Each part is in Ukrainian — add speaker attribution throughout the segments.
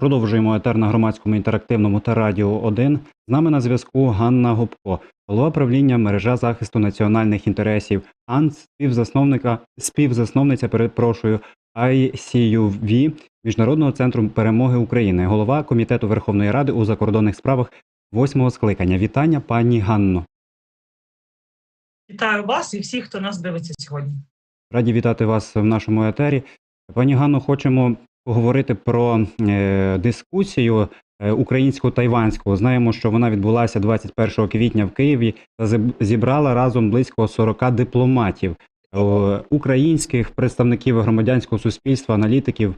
Speaker 1: Продовжуємо етер на громадському інтерактивному та радіо 1. З нами на зв'язку Ганна Гопко, голова правління мережа захисту національних інтересів, АНС, співзасновника, співзасновниця, перепрошую, ICUV Міжнародного центру перемоги України, голова комітету Верховної Ради у закордонних справах восьмого скликання. Вітання, пані Ганно.
Speaker 2: Вітаю вас і всіх, хто нас дивиться сьогодні.
Speaker 1: Раді вітати вас в нашому етері. Пані Ганно, хочемо поговорити про е, дискусію е, українсько-тайванську. Знаємо, що вона відбулася 21 квітня в Києві та зібрала разом близько 40 дипломатів, е, українських представників громадянського суспільства, аналітиків,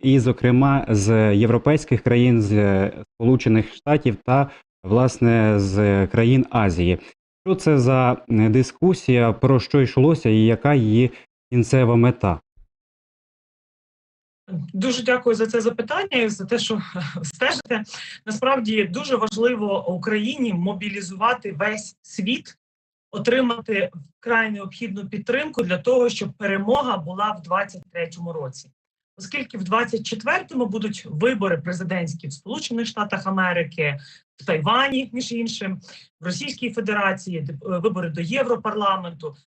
Speaker 1: і, зокрема, з європейських країн, з Сполучених Штатів та власне з країн Азії. Що це за дискусія, про що йшлося, і яка її кінцева мета?
Speaker 2: Дуже дякую за це запитання і за те, що стежите. Насправді дуже важливо Україні мобілізувати весь світ, отримати вкрай необхідну підтримку для того, щоб перемога була в 2023 році. Оскільки в 2024 будуть вибори президентські в Сполучених Штатах Америки, в Тайвані, між іншим, в Російській Федерації, вибори до Європарламенту, е,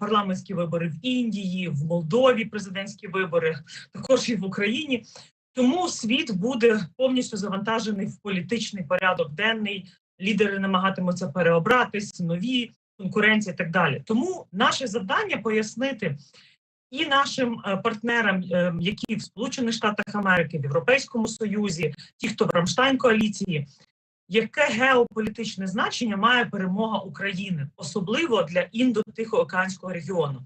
Speaker 2: парламентські вибори в Індії, в Молдові президентські вибори, також і в Україні. Тому світ буде повністю завантажений в політичний порядок денний. Лідери намагатимуться переобратись, нові конкуренції і так далі. Тому наше завдання пояснити і нашим е, партнерам, е, які в Сполучених Штатах Америки, в Європейському Союзі, ті, хто в Рамштайн коаліції, яке геополітичне значення має перемога України, особливо для індо-тихоокеанського регіону.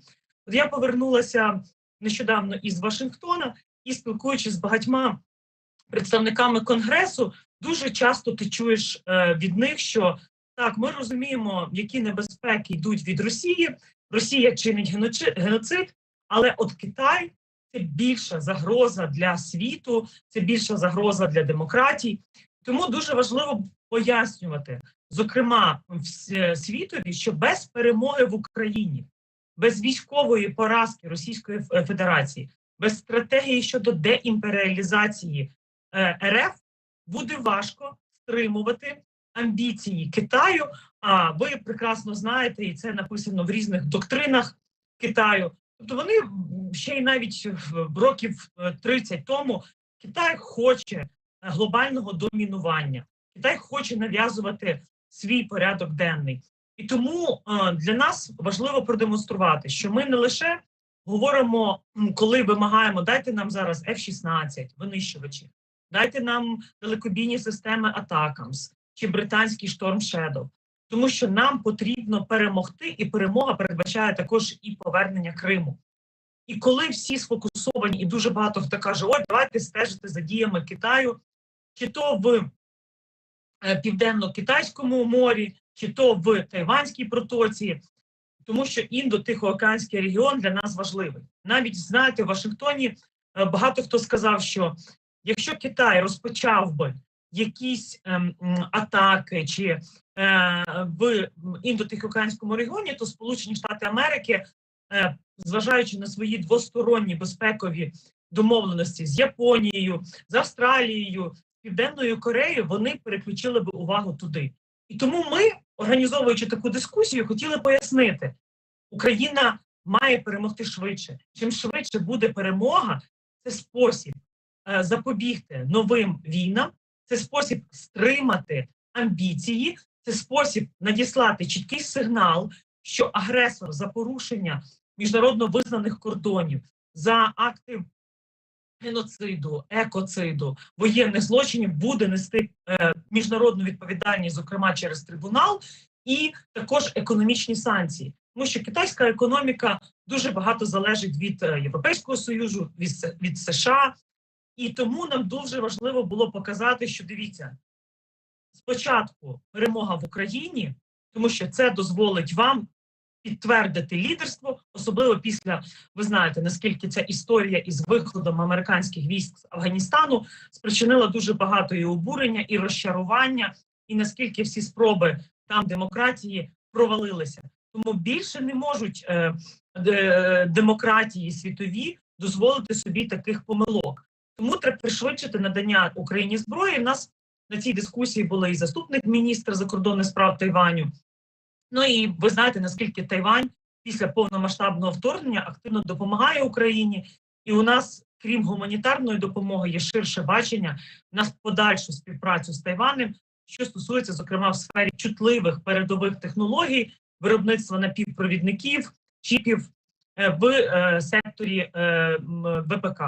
Speaker 2: От я повернулася нещодавно із Вашингтона і спілкуючись з багатьма представниками конгресу, дуже часто ти чуєш е, від них, що так, ми розуміємо, які небезпеки йдуть від Росії. Росія чинить геноцид, але от Китай це більша загроза для світу, це більша загроза для демократій. Тому дуже важливо пояснювати, зокрема, вс- світові, що без перемоги в Україні, без військової поразки Російської Федерації, без стратегії щодо деімперіалізації е, РФ буде важко стримувати амбіції Китаю. А ви прекрасно знаєте, і це написано в різних доктринах Китаю. Тобто вони ще й навіть років е, 30 тому Китай хоче е, глобального домінування. Китай хоче нав'язувати свій порядок денний. І тому е, для нас важливо продемонструвати, що ми не лише говоримо, коли вимагаємо, дайте нам зараз F-16, винищувачі, дайте нам далекобійні системи Атакамс чи британський Storm Shadow, тому що нам потрібно перемогти, і перемога передбачає також і повернення Криму. І коли всі сфокусовані, і дуже багато хто каже: ой, давайте стежити за діями Китаю, чи то в е, південно-китайському морі, чи то в Тайванській протоці, тому що індо-тихоокеанський регіон для нас важливий. Навіть знаєте, в Вашингтоні е, багато хто сказав, що якщо Китай розпочав би якісь ем, атаки чи е, в індо-тихоокеанському регіоні, то Сполучені Штати Америки, е, зважаючи на свої двосторонні безпекові домовленості з Японією, з Австралією, Південною Кореєю, вони переключили би увагу туди. І тому ми, організовуючи таку дискусію, хотіли пояснити, Україна має перемогти швидше. Чим швидше буде перемога, це спосіб е, запобігти новим війнам, це спосіб стримати амбіції, це спосіб надіслати чіткий сигнал, що агресор за порушення міжнародно визнаних кордонів, за акти геноциду, екоциду, воєнних злочинів буде нести е, міжнародну відповідальність, зокрема через трибунал, і також економічні санкції. Тому що китайська економіка дуже багато залежить від е, Європейського союзу, від, від США, і тому нам дуже важливо було показати, що дивіться, спочатку перемога в Україні, тому що це дозволить вам підтвердити лідерство, особливо після ви знаєте наскільки ця історія із виходом американських військ з Афганістану спричинила дуже багато і обурення, і розчарування, і наскільки всі спроби там демократії провалилися. Тому більше не можуть е, де- демократії світові дозволити собі таких помилок. Тому треба пришвидшити надання Україні зброї. У нас на цій дискусії були і заступник міністра закордонних справ Тайваню. Ну і ви знаєте, наскільки Тайвань після повномасштабного вторгнення активно допомагає Україні, і у нас, крім гуманітарної допомоги, є ширше бачення на подальшу співпрацю з Тайванем, що стосується, зокрема, в сфері чутливих передових технологій, виробництва напівпровідників, чіпів е, в е, секторі е, ВПК.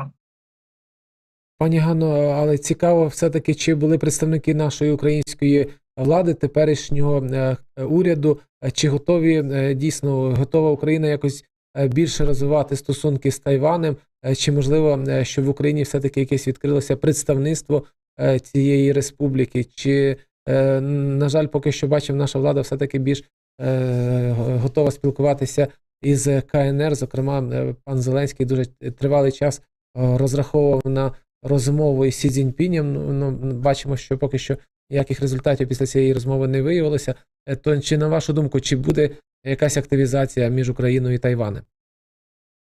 Speaker 3: Пані Ганно, але цікаво, все-таки, чи були представники нашої української влади, теперішнього уряду, чи готові е, дійсно готова Україна якось е, більше розвивати стосунки з Тайванем, е, чи можливо, е, що в Україні все-таки якесь відкрилося представництво е, цієї республіки, чи, е, на жаль, поки що бачимо, наша влада все-таки більш е, готова спілкуватися із КНР. Зокрема, е, пан Зеленський дуже тривалий час е, розраховував на розмову із Сі Цзіньпінем. Ну, ну, бачимо, що поки що ніяких результатів після цієї розмови не виявилося. Е, То чи на вашу думку, чи буде якась активізація між Україною і Тайванем?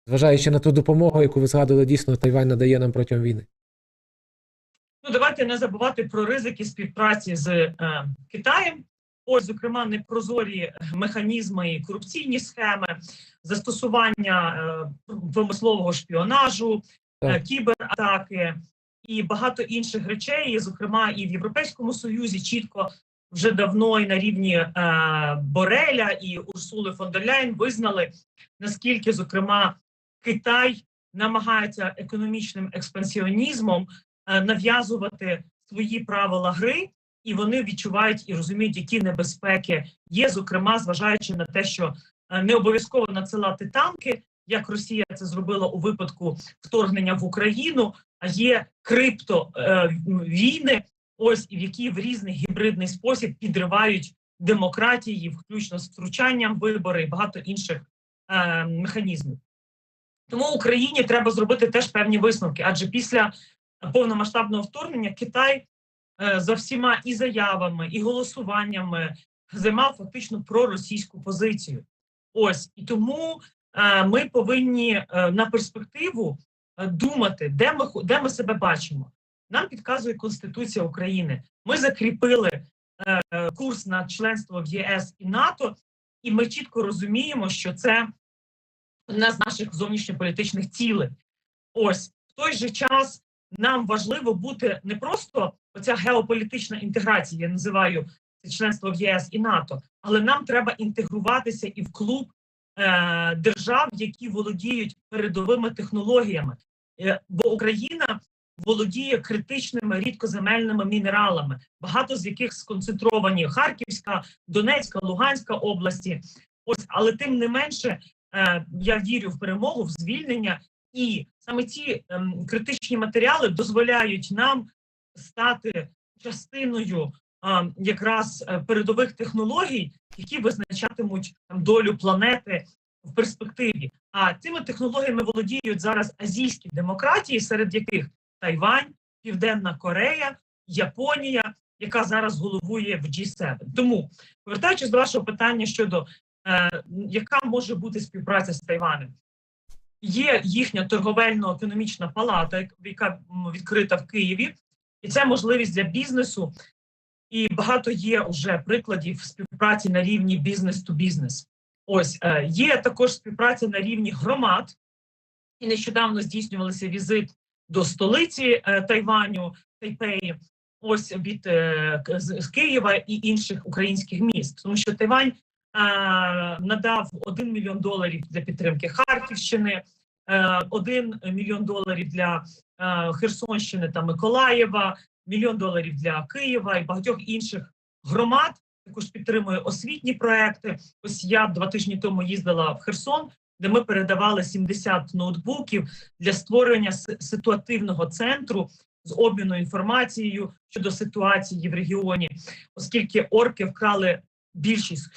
Speaker 3: Зважаючи на ту допомогу, яку ви згадували, дійсно Тайвань надає нам протягом війни.
Speaker 2: Ну давайте не забувати про ризики співпраці з е, Китаєм. Ось, зокрема, непрозорі механізми і корупційні схеми, застосування е, промислового шпіонажу, е, кібератаки і багато інших речей, зокрема, і в Європейському Союзі чітко вже давно і на рівні е, Бореля і Урсули фон дер Ляйн визнали, наскільки, зокрема, Китай намагається економічним експансіонізмом е, нав'язувати свої правила гри, і вони відчувають і розуміють, які небезпеки є, зокрема, зважаючи на те, що е, не обов'язково надсилати танки, як Росія це зробила у випадку вторгнення в Україну, а є крипто е, в які в різний гібридний спосіб підривають демократії, включно з втручанням вибори і багато інших е, механізмів. Тому Україні треба зробити теж певні висновки, адже після повномасштабного вторгнення Китай е, за всіма і заявами, і голосуваннями займав фактично проросійську позицію. Ось і тому е, ми повинні е, на перспективу е, думати, де ми де ми себе бачимо. Нам підказує Конституція України. Ми закріпили е, е, курс на членство в ЄС і НАТО, і ми чітко розуміємо, що це одна з наших зовнішньополітичних цілей. Ось в той же час нам важливо бути не просто оця геополітична інтеграція, я називаю членство в ЄС і НАТО, але нам треба інтегруватися і в клуб е, держав, які володіють передовими технологіями, е, бо Україна володіє критичними рідкоземельними мінералами, багато з яких сконцентровані Харківська, Донецька, Луганська області. Ось, але тим не менше, е, я вірю в перемогу, в звільнення, і саме ці ем, критичні матеріали дозволяють нам стати частиною а, якраз е, передових технологій, які визначатимуть там долю планети в перспективі. А цими технологіями володіють зараз азійські демократії, серед яких Тайвань, Південна Корея, Японія, яка зараз головує в G7. Тому повертаючись до вашого питання щодо е, яка може бути співпраця з Тайванем. Є їхня торговельно-економічна палата, яка відкрита в Києві, і це можливість для бізнесу. І багато є вже прикладів співпраці на рівні бізнес-ту-бізнес. Ось е, є також співпраця на рівні громад, і нещодавно здійснювалися візит до столиці е, Тайваню, Тайпеї, ось від е, з, Києва і інших українських міст, тому що Тайвань е, надав 1 мільйон доларів для підтримки Харківщини, е, 1 мільйон доларів для Херсонщини та Миколаєва, мільйон доларів для Києва і багатьох інших громад. Також підтримує освітні проекти. Ось я два тижні тому їздила в Херсон, де ми передавали 70 ноутбуків для створення ситуативного центру з обміну інформацією щодо ситуації в регіоні, оскільки орки вкрали більшість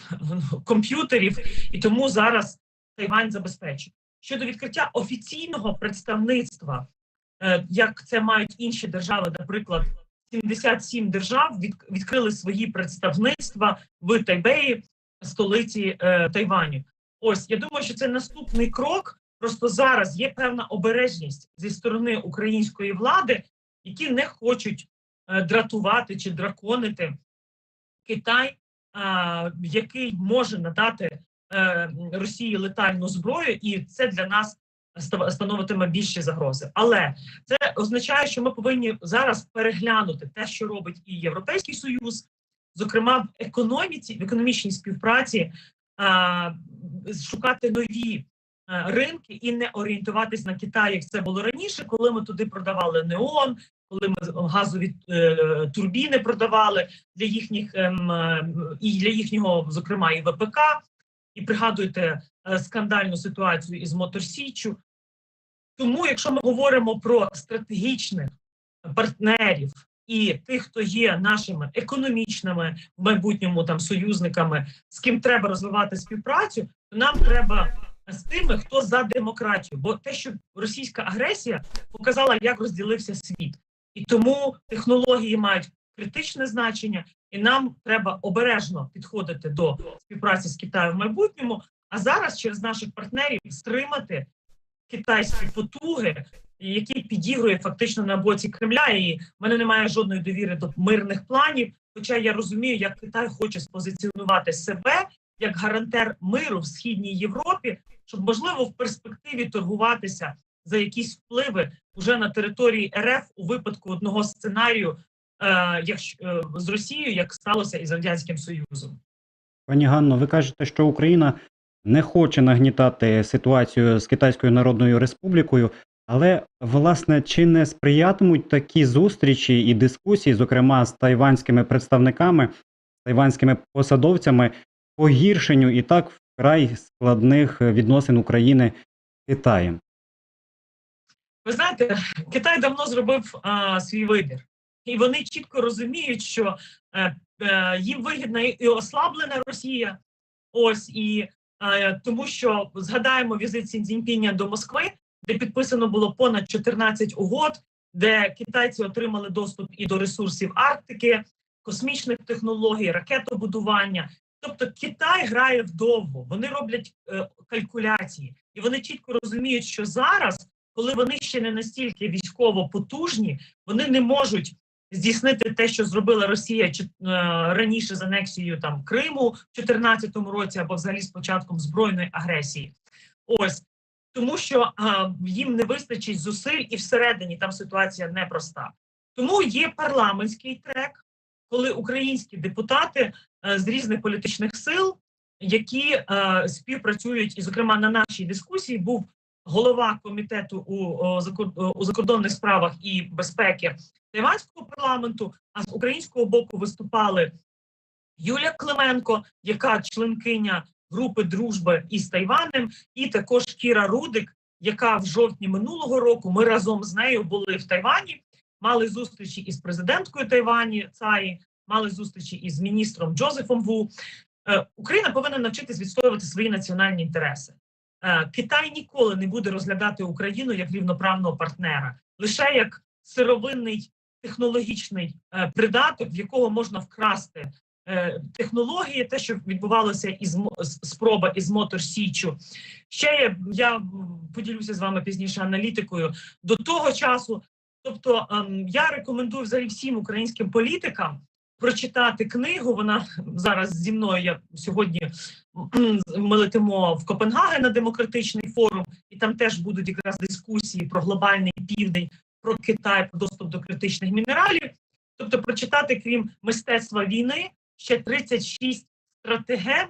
Speaker 2: комп'ютерів, і тому зараз Тайвань забезпечить. Щодо відкриття офіційного представництва, е, як це мають інші держави, наприклад, 77 держав від, відкрили свої представництва в Тайбеї, столиці е, Тайваню. Ось я думаю, що це наступний крок Просто зараз є певна обережність зі сторони української влади, які не хочуть е, дратувати чи драконити Китай, який може надати е, Росії летальну зброю, і це для нас ста- становитиме більші загрози. Але це означає, що ми повинні зараз переглянути те, що робить і Європейський Союз, зокрема в економіці, в економічній співпраці, шукати нові е, ринки і не орієнтуватись на Китай, як це було раніше, коли ми туди продавали неон, коли ми газові е, турбіни продавали для їхніх ем, е, і для їхнього, зокрема, і ВПК. І пригадуєте е, скандальну ситуацію із Моторсіччю. Тому, якщо ми говоримо про стратегічних партнерів і тих, хто є нашими економічними в майбутньому там союзниками, з ким треба розвивати співпрацю, то нам треба з тими, хто за демократію. Бо те, що російська агресія показала, як розділився світ, і тому технології мають критичне значення, і нам треба обережно підходити до співпраці з Китаєм в майбутньому. А зараз через наших партнерів стримати китайські потуги, які підігрує фактично на боці Кремля. І в мене немає жодної довіри до мирних планів. Хоча я розумію, як Китай хоче спозиціонувати себе як гарантер миру в східній Європі, щоб можливо в перспективі торгуватися за якісь впливи уже на території РФ у випадку одного сценарію, е, якщо е, з Росією, як сталося із радянським Союзом.
Speaker 1: Пані Ганно, ви кажете, що Україна не хоче нагнітати ситуацію з Китайською Народною Республікою, але власне чи не сприятимуть такі зустрічі і дискусії, зокрема з тайванськими представниками, тайванськими посадовцями, погіршенню і так вкрай складних відносин України з Китаєм?
Speaker 2: Ви знаєте, Китай давно зробив а, свій вибір, і вони чітко розуміють, що е, е, їм вигідна і- ослаблена Росія. Ось і е, тому, що згадаємо візит Сі Цзіньпіня до Москви, де підписано було понад 14 угод, де китайці отримали доступ і до ресурсів Арктики, космічних технологій, ракетобудування. Тобто Китай грає вдовго, вони роблять е, калькуляції, і вони чітко розуміють, що зараз коли вони ще не настільки військово потужні, вони не можуть здійснити те, що зробила Росія е, раніше з анексією там Криму в 2014 році, або взагалі з початком збройної агресії. Ось тому, що а, їм не вистачить зусиль, і всередині там ситуація непроста. Тому є парламентський трек, коли українські депутати е, з різних політичних сил, які е, співпрацюють, і, зокрема, на нашій дискусії був голова комітету у, у закордонних справах і безпеки Тайванського парламенту. А з українського боку виступали Юлія Клименко, яка членкиня групи дружби із Тайванем, і також Кіра Рудик, яка в жовтні минулого року ми разом з нею були в Тайвані, мали зустрічі із президенткою Тайвані Цаї, мали зустрічі із міністром Джозефом Ву. Е, Україна повинна навчитись відстоювати свої національні інтереси. Е, Китай ніколи не буде розглядати Україну як рівноправного партнера, лише як сировинний технологічний е, придаток, в якого можна вкрасти технології, те, що відбувалося із спроба із Мотор Січу. Ще є, я поділюся з вами пізніше аналітикою до того часу. Тобто ем, я рекомендую взагалі всім українським політикам прочитати книгу. Вона зараз зі мною. Я сьогодні ми летимо в Копенгаген на демократичний форум, і там теж будуть якраз дискусії про глобальний південь, про Китай, про доступ до критичних мінералів. Тобто, прочитати, крім мистецтва війни, ще 36 стратегем,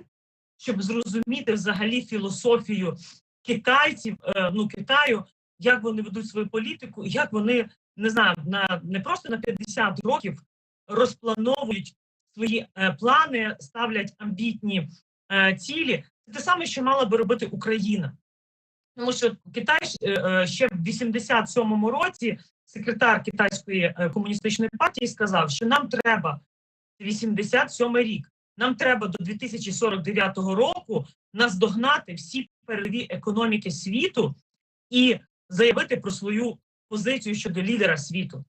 Speaker 2: щоб зрозуміти взагалі філософію китайців, е, ну Китаю, як вони ведуть свою політику, як вони не знаю, на не просто на 50 років розплановують свої е, плани, ставлять амбітні е, цілі. Це те саме, що мала би робити Україна. Тому що Китай ще в 87-му році секретар китайської комуністичної партії сказав, що нам треба 87 рік. Нам треба до 2049 року наздогнати всі передові економіки світу і заявити про свою позицію щодо лідера світу.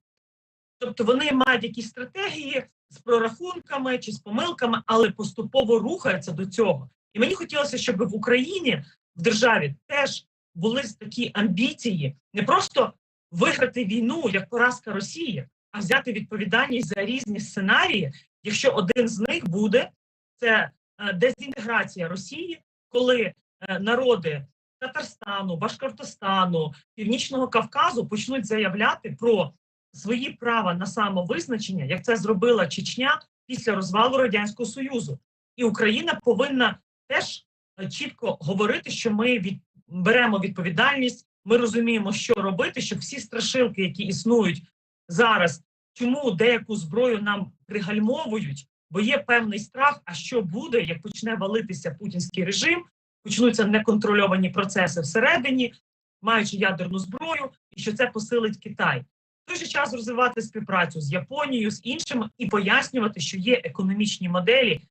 Speaker 2: Тобто вони мають якісь стратегії з прорахунками чи з помилками, але поступово рухаються до цього. І мені хотілося, щоб в Україні в державі теж були такі амбіції не просто виграти війну як поразка Росії, а взяти відповідальність за різні сценарії, якщо один з них буде це е, дезінтеграція Росії, коли е, народи Татарстану, Башкортостану, Північного Кавказу почнуть заявляти про свої права на самовизначення, як це зробила Чечня після розвалу радянського союзу, і Україна повинна теж е, чітко говорити, що ми від беремо відповідальність. Ми розуміємо, що робити, щоб всі страшилки, які існують зараз, чому деяку зброю нам пригальмовують, бо є певний страх. А що буде, як почне валитися путінський режим, почнуться неконтрольовані процеси всередині, маючи ядерну зброю, і що це посилить Китай. В той же час розвивати співпрацю з Японією, з іншими і пояснювати, що є економічні моделі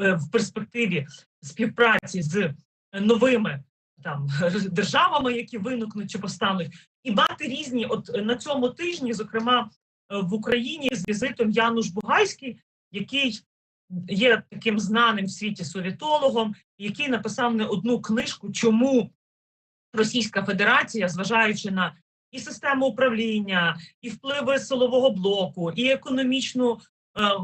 Speaker 2: е, в перспективі співпраці з новими там державами, які виникнуть чи постануть, і мати різні. От на цьому тижні, зокрема в Україні, з візитом Януш Бугайський, який є таким знаним в світі совітологом, який написав не одну книжку, чому Російська Федерація, зважаючи на і систему управління, і впливи силового блоку, і економічну е,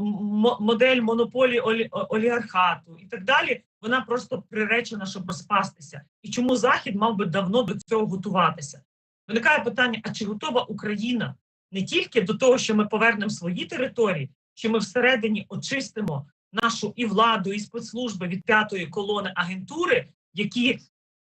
Speaker 2: модель монополії олі, олігархату і так далі, вона просто приречена, щоб розпастися. І чому Захід мав би давно до цього готуватися? Виникає питання: а чи готова Україна не тільки до того, що ми повернемо свої території, що ми всередині очистимо нашу і владу, і спецслужби від п'ятої колони агентури, які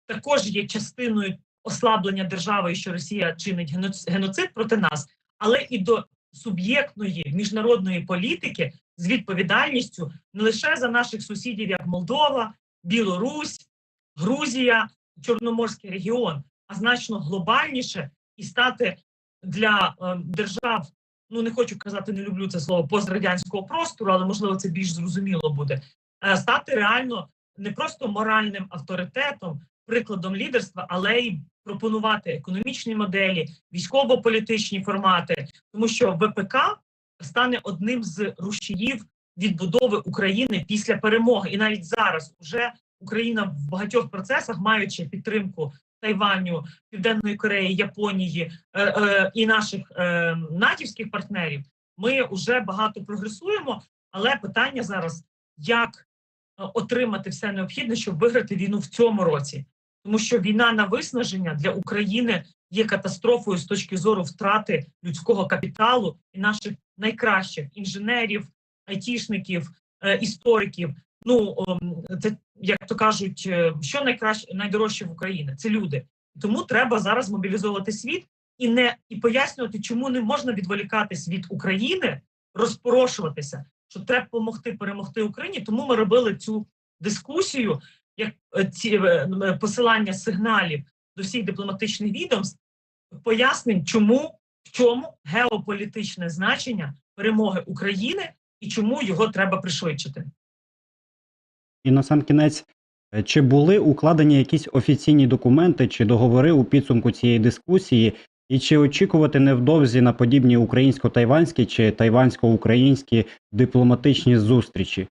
Speaker 2: також є частиною ослаблення держави, що Росія чинить геноц- геноцид проти нас, але і до суб'єктної міжнародної політики з відповідальністю не лише за наших сусідів, як Молдова, Білорусь, Грузія, Чорноморський регіон, а значно глобальніше і стати для е, держав. Ну не хочу казати, не люблю це слово пострадянського простору, але можливо це більш зрозуміло буде. е, Стати реально не просто моральним авторитетом, прикладом лідерства, але й пропонувати економічні моделі, військово-політичні формати, тому що ВПК стане одним з рушіїв відбудови України після перемоги. І навіть зараз уже Україна в багатьох процесах, маючи підтримку Тайваню, Південної Кореї, Японії е, е, і наших е, натівських партнерів, ми вже багато прогресуємо. Але питання зараз як е, отримати все необхідне, щоб виграти війну в цьому році, тому що війна на виснаження для України є катастрофою з точки зору втрати людського капіталу і наших найкращих інженерів, айтішників, е, істориків. Ну ем, це як то кажуть, е, що найкраще найдорожче в Україні це люди. Тому треба зараз мобілізовувати світ і не і пояснювати, чому не можна відволікатись від України, розпорошуватися, що треба допомогти перемогти Україні. Тому ми робили цю дискусію, як е, ці е, посилання сигналів до всіх дипломатичних відомств, пояснень, чому в чому геополітичне значення перемоги України і чому його треба пришвидшити.
Speaker 1: І на сам кінець, е, чи були укладені якісь офіційні документи чи договори у підсумку цієї дискусії, і чи очікувати невдовзі на подібні українсько-тайванські чи тайвансько-українські дипломатичні зустрічі?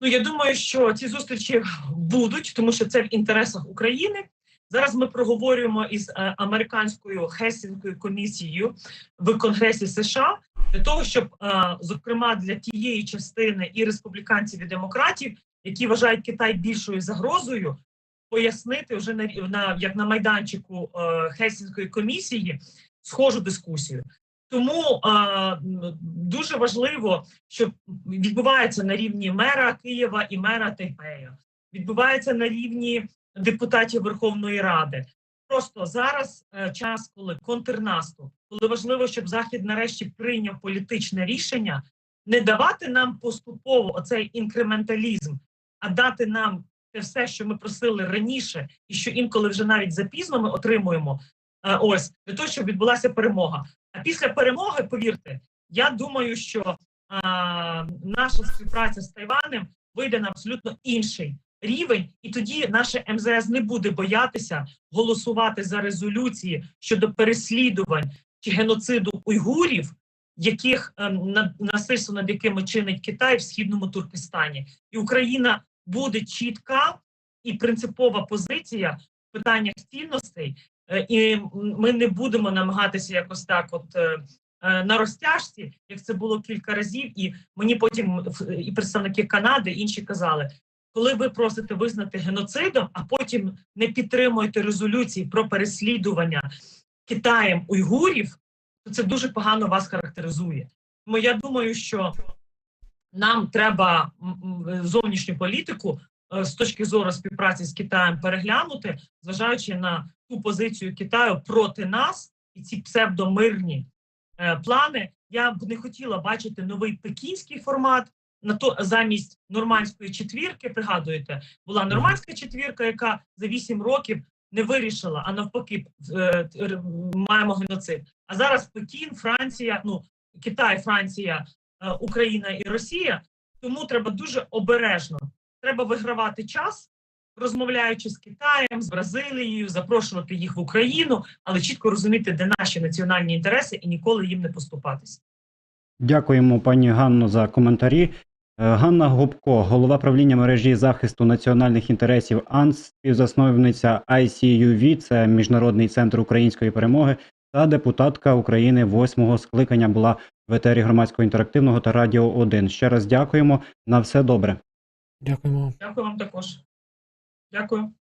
Speaker 2: Ну я думаю, що ці зустрічі будуть, тому що це в інтересах України. Зараз ми проговорюємо із е, американською Хельсінською комісією в Конгресі США для того, щоб е, зокрема для тієї частини і республіканців і демократів, які вважають Китай більшою загрозою, пояснити вже на, на як на майданчику е, Хельсінської комісії схожу дискусію. Тому е, дуже важливо, що відбувається на рівні мера Києва і мера Тайпея, відбувається на рівні депутатів Верховної Ради. Просто зараз е, час, коли контрнаступ, коли важливо, щоб Захід нарешті прийняв політичне рішення, не давати нам поступово оцей інкременталізм, а дати нам те все, що ми просили раніше, і що інколи вже навіть запізно ми отримуємо. е, ось для того, щоб відбулася перемога. А після перемоги, повірте, я думаю, що а, наша співпраця з Тайванем вийде на абсолютно інший рівень, і тоді наше МЗС не буде боятися голосувати за резолюції щодо переслідувань чи геноциду уйгурів, яких ем, на- насильство над якими чинить Китай в східному Туркестані, і Україна буде чітка і принципова позиція в питаннях цінностей, е, і ми не будемо намагатися якось так, от е, е, на розтяжці, як це було кілька разів, і мені потім і представники Канади і інші казали. Коли ви просите визнати геноцидом, а потім не підтримуєте резолюції про переслідування Китаєм уйгурів, то це дуже погано вас характеризує. Тому я думаю, що нам треба зовнішню політику е, з точки зору співпраці з Китаєм переглянути, зважаючи на ту позицію Китаю проти нас і ці псевдомирні е, плани. Я б не хотіла бачити новий пекінський формат. На то замість нормандської четвірки, пригадуєте, була нормандська четвірка, яка за вісім років не вирішила, а навпаки, е, маємо геноцид. А зараз Пекін, Франція, ну Китай, Франція, е, Україна і Росія. Тому треба дуже обережно. Треба вигравати час, розмовляючи з Китаєм, з Бразилією, запрошувати їх в Україну, але чітко розуміти, де наші національні інтереси, і ніколи їм не поступатися.
Speaker 1: Дякуємо пані Ганно за коментарі. Е, Ганна Губко, голова правління мережі захисту національних інтересів АНС, співзасновниця ICUV, це Міжнародний центр української перемоги, та депутатка України восьмого скликання була в етері громадського інтерактивного та радіо 1. Ще раз дякуємо. На все добре.
Speaker 3: Дякуємо.
Speaker 2: Дякую вам також. Дякую.